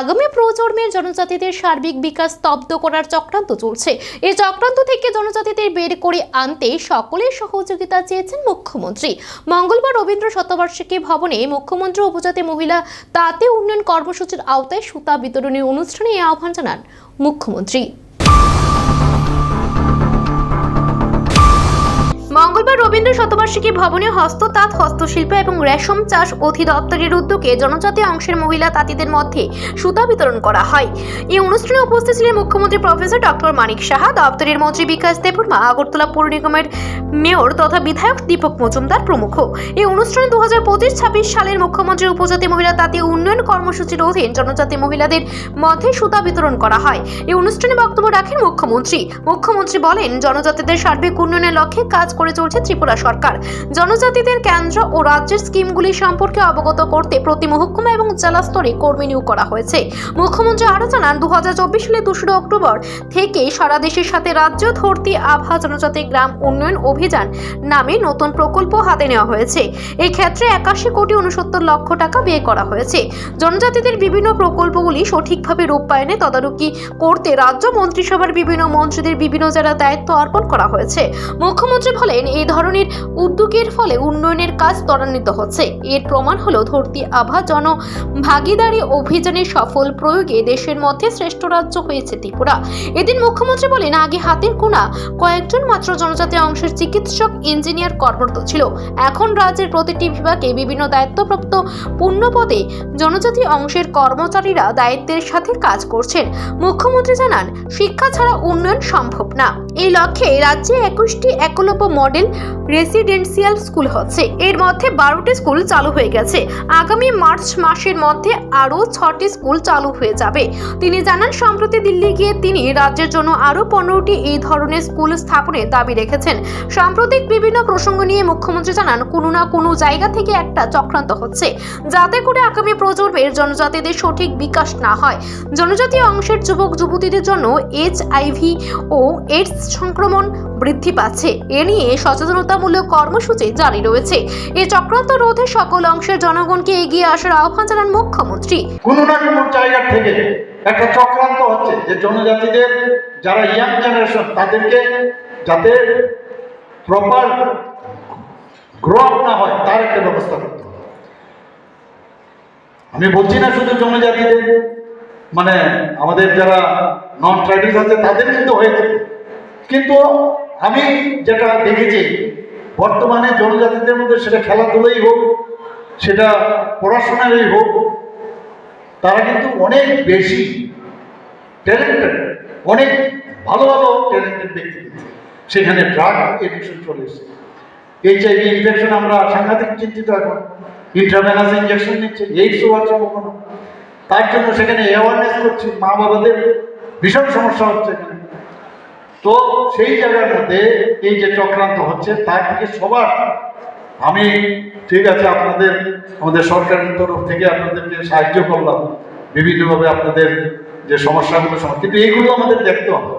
আগামী প্রজন্মের জনজাতিদের সার্বিক বিকাশ স্তব্ধ করার চক্রান্ত চলছে। এই চক্রান্ত থেকে জনজাতিদের বের করে আনতে সকলের সহযোগিতা চেয়েছেন মুখ্যমন্ত্রী। মঙ্গলবার রবীন্দ্র শতবার্ষিকী ভবনে মুখ্যমন্ত্রী উপজাতি মহিলা তাতে উন্নয়ন কর্মসূচির আওতায় সুতা বিতরণের অনুষ্ঠানে এই আহ্বান জানান মুখ্যমন্ত্রী। রবীন্দ্র শতবার্ষিকী ভবনে হস্ততাঁত, হস্তশিল্প এবং রেশম চাষ অধিদপ্তরের উদ্যোগে জনজাতি অংশের মহিলা তাঁতিদের মধ্যে সুতা বিতরণ করা হয়। এই অনুষ্ঠানে উপস্থিত ছিলেন মুখ্যমন্ত্রী প্রফেসর ডক্টর মানিক সাহা, দপ্তরের মন্ত্রী বিকাশ দেববর্মা, আগরতলা পৌর নিগমের মেয়র তথা বিধায়ক দীপক মজুমদার প্রমুখ। এই অনুষ্ঠানে দু হাজার পঁচিশ ছাব্বিশ সালের মুখ্যমন্ত্রী উপজাতি মহিলা তাঁতি উন্নয়ন কর্মসূচির অধীন জনজাতি মহিলাদের মধ্যে সুতা বিতরণ করা হয়। এই অনুষ্ঠানে বক্তব্য রাখেন মুখ্যমন্ত্রী। মুখ্যমন্ত্রী বলেন, জনজাতিদের সার্বিক উন্নয়নের লক্ষ্যে কাজ করে চলছে ত্রিপুরা সরকার। জনজাতিদের কেন্দ্র ও রাজ্যের স্কিমগুলি সম্পর্কে অবগত করতে প্রতি মহকুমা এবং জেলা স্তরে কর্মী নিয়োগ করা হয়েছে। মুখ্যমন্ত্রী আরও জানান দু সালের দোসরা অক্টোবর থেকে সারা দেশের সাথে রাজ্য ধরতি আভা জনজাতি গ্রাম উন্নয়ন অভিযান নামে নতুন প্রকল্প হাতে নেওয়া হয়েছে। এই ক্ষেত্রে একাশি কোটি উনসত্তর লক্ষ টাকা ব্যয় করা হয়েছে। জনজাতিদের বিভিন্ন প্রকল্পগুলি সঠিকভাবে রূপায়ণে তদারকি করতে রাজ্য মন্ত্রিসভার বিভিন্ন মন্ত্রীদের বিভিন্ন জেলার দায়িত্ব অর্পণ করা হয়েছে। মুখ্যমন্ত্রী বলেন, এই ধরনের উদ্যোগের ফলে উন্নয়নের কাজ ত্বরান্বিত হচ্ছে। এর প্রমাণ হলো ধরতি আভা জন ভাগিদারি অভিযানের সফল প্রয়োগে দেশের মধ্যে শ্রেষ্ঠ রাজ্য হয়েছে ত্রিপুরা। এদিন মুখ্যমন্ত্রী বলেন, আগে হাতের কোনা কয়েকজন মাত্র জনজাতি অংশের চিকিৎসক, ইঞ্জিনিয়ার কর্মরত ছিল। এখন রাজ্যের প্রতিটি বিভাগে বিভিন্ন দায়িত্বপ্রাপ্ত পূর্ণপদে জনজাতি অংশের কর্মচারীরা দায়িত্বের সাথে কাজ করছেন। মুখ্যমন্ত্রী জানান, শিক্ষা ছাড়া উন্নয়ন সম্ভব না। এই লক্ষ্যে রাজ্যে একুশটি একলব্য মডেল রেসিডেন্সিয়াল স্কুল হচ্ছে। এর মধ্যে বারোটি স্কুল চালু হয়ে গেছে। আগামী মার্চ মাসের মধ্যে আরও ছটি স্কুল চালু হয়ে যাবে। তিনি জানান, সম্প্রতি দিল্লি গিয়ে তিনি রাজ্যের জন্য আরও পনেরোটি এই ধরনের স্কুল স্থাপনের দাবি রেখেছেন। সাম্প্রতিক বিভিন্ন প্রসঙ্গ নিয়ে মুখ্যমন্ত্রী জানান, কোনো না কোনো জায়গা থেকে একটা চক্রান্ত হচ্ছে। যাতে করে আগামী প্রজন্মের জনজাতিদের সঠিক বিকাশ না হয়। জনজাতীয় অংশের যুবক যুবতীদের জন্য এইচ আইভি ও এইডস সংক্রমণ বৃদ্ধি পাচ্ছে। এ নিয়ে সচেতনতামূলক কর্মসূচি জারি রয়েছে। এই চক্রান্ত রোধে সকল অংশের জনগণকে এগিয়ে আসার আহ্বান জানান মুখ্যমন্ত্রী। কোনো না জায়গা থেকে একটা চক্রান্ত হচ্ছে যে জনজাতিদের যারা ইয়াং জেনারেশন তাদেরকে যাতে প্রপার গ্রো আপ না হয়, তার একটা ব্যবস্থা করতে আমি বলছি না শুধু জনজাতিদের মানে আমাদের যারা নন ট্রাইবাল আছে, তাদের কিন্তু হয়েছে। কিন্তু আমি যেটা দেখেছি, বর্তমানে জনজাতিদের মধ্যে সেটা খেলাধুলাই হোক, সেটা পড়াশোনারই হোক, তারা কিন্তু অনেক বেশি ট্যালেন্টেড অনেক ভালো ভালো ট্যালেন্টেড ব্যক্তি। সেখানে ড্রাগ এডিকশন চলে এসেছে। এইচআইভি ইনফেকশন আমরা সাংঘাতিক চিন্তিত এখন। ইন্ট্রাভেনাস ইঞ্জেকশন নিচ্ছে এইডস হওয়ার সম্ভাবনা তার জন্য সেখানে অ্যাওয়ারনেস করছি মা বাবাদের ভীষণ সমস্যা হচ্ছে এখানে। তো সেই জায়গার মধ্যে এই যে চক্রান্ত হচ্ছে, তার থেকে সবার আমি ঠিক আছে আপনাদের, আমাদের সরকারের তরফ থেকে আপনাদেরকে সাহায্য করলাম, বিভিন্নভাবে আপনাদের যে সমস্যাগুলো কিন্তু এইগুলো আমাদের দেখতে হবে।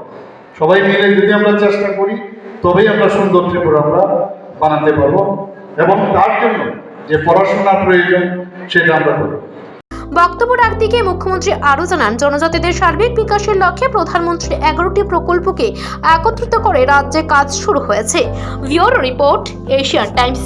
সবাই মিলে যদি আমরা চেষ্টা করি, তবেই আমরা সুন্দর ত্রিপুরা আমরা বানাতে পারব এবং তার জন্য যে পড়াশোনার প্রয়োজন, সেটা আমরা করি বক্তব্য রাখতে গিয়ে মুখ্যমন্ত্রী আরও জানান, জনজাতিদের সার্বিক বিকাশের লক্ষ্যে প্রধানমন্ত্রী এগারোটি প্রকল্পকে একত্রিত করে রাজ্যে কাজ শুরু হয়েছে। ভিওর রিপোর্ট, এশিয়ান টাইমস।